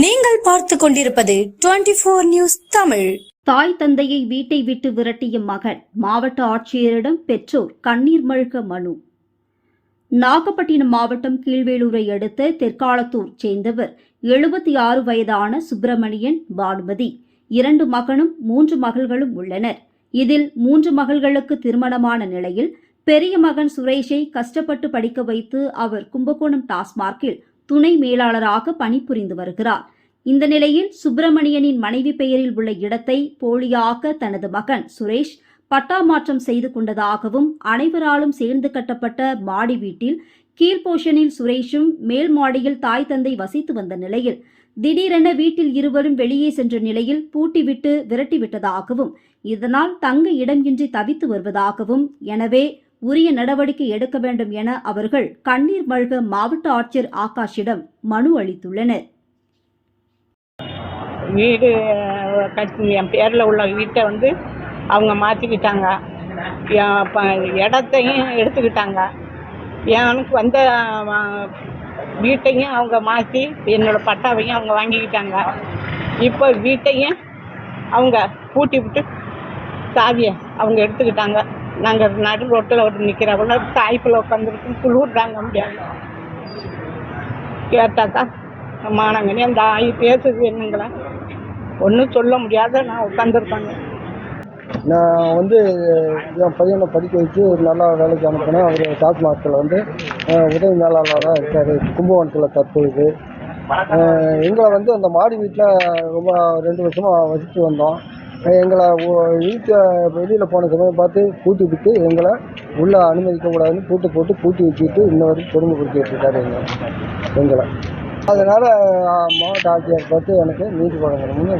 நீங்கள் பார்த்து கொண்டிருப்பது டுவெண்டி போர் நியூஸ் தமிழ். தாய் தந்தையை வீட்டை விட்டு விரட்டிய மகன் மாவட்ட ஆட்சியரிடம் பெற்றோர் கண்ணீர் மழ்க மனு. நாகப்பட்டினம் மாவட்டம் கீழ்வேலூரை அடுத்த தெற்காலத்தூர் சேர்ந்தவர் எழுபத்தி ஆறு வயதான சுப்பிரமணியன் பானுமதி. இரண்டு மகனும் மூன்று மகள்களும் உள்ளனர். இதில் மூன்று மகள்களுக்கு திருமணமான நிலையில் பெரிய மகன் சுரேஷை கஷ்டப்பட்டு படிக்க வைத்து அவர் கும்பகோணம் டாஸ்மார்க்கில் துணை மேலாளராக பணிபுரிந்து வருகிறார். இந்த நிலையில் சுப்பிரமணியனின் மனைவி பெயரில் உள்ள இடத்தை போலியாக தனது மகன் சுரேஷ் பட்டா மாற்றம் செய்து கொண்டதாகவும் அனைவராலும் சேர்ந்து கட்டப்பட்ட மாடி வீட்டில் கீழ்போஷனில் சுரேஷும் மேல் மாடியில் தாய் தந்தை வசித்து வந்த நிலையில் திடீரென வீட்டில் இருவரும் வெளியே சென்ற நிலையில் பூட்டிவிட்டு விரட்டிவிட்டதாகவும் இதனால் தங்க இடமின்றி தவித்து வருவதாகவும் எனவே உரிய நடவடிக்கை எடுக்க வேண்டும் என அவர்கள் கண்ணீர் மல்க மாவட்ட ஆட்சியர் ஆகாஷிடம் மனு அளித்துள்ளனர். வீடு கட்டி என் பேரில் உள்ள வீட்டை வந்து அவங்க மாற்றிக்கிட்டாங்க இடத்தையும் எடுத்துக்கிட்டாங்க. எனக்கு வந்த வீட்டையும் அவங்க மாற்றி என்னோட பட்டாவையும் அவங்க வாங்கிக்கிட்டாங்க. இப்போ வீட்டையும் அவங்க பூட்டி விட்டு சாவியை அவங்க எடுத்துக்கிட்டாங்க. நாங்கள் நடு ரோட்டில் ஒரு நிற்கிறவங்க தாய்ப்பில் உட்காந்துருக்கு குளிர் தாங்க முடியாது. கேட்டாக்கா மானங்கனே அந்த ஆய் பேசுது என்னங்களா? ஒன்றும் சொல்ல முடியாத நான் உட்காந்துருப்பாங்க நான் வந்து என் பையனை படிக்க வச்சு ஒரு நல்ல வேலைக்கு அனுப்பினேன். அவர் டாஸ்மார்க்கில் வந்து உதவி மேலாளராக இருக்கார். கும்பகோணத்தில் தற்பொழுது. எங்களை வந்து அந்த மாடி வீட்டில் ரொம்ப ரெண்டு வருஷமாக வசித்து வந்தோம். எங்களை வீட்டை வெளியில் போன சமயம் பார்த்து பூட்டி விட்டு எங்களை உள்ளே அனுமதிக்க கூடாதுன்னு பூட்டு போட்டு பூட்டி வச்சுட்டு இன்ன வரைக்கும் கொடுத்துட்டு இருக்காரு எங்களை எங்களை. அதனால் மாவட்ட ஆட்சியர் பார்த்து எனக்கு நீதி வழங்கணும்னு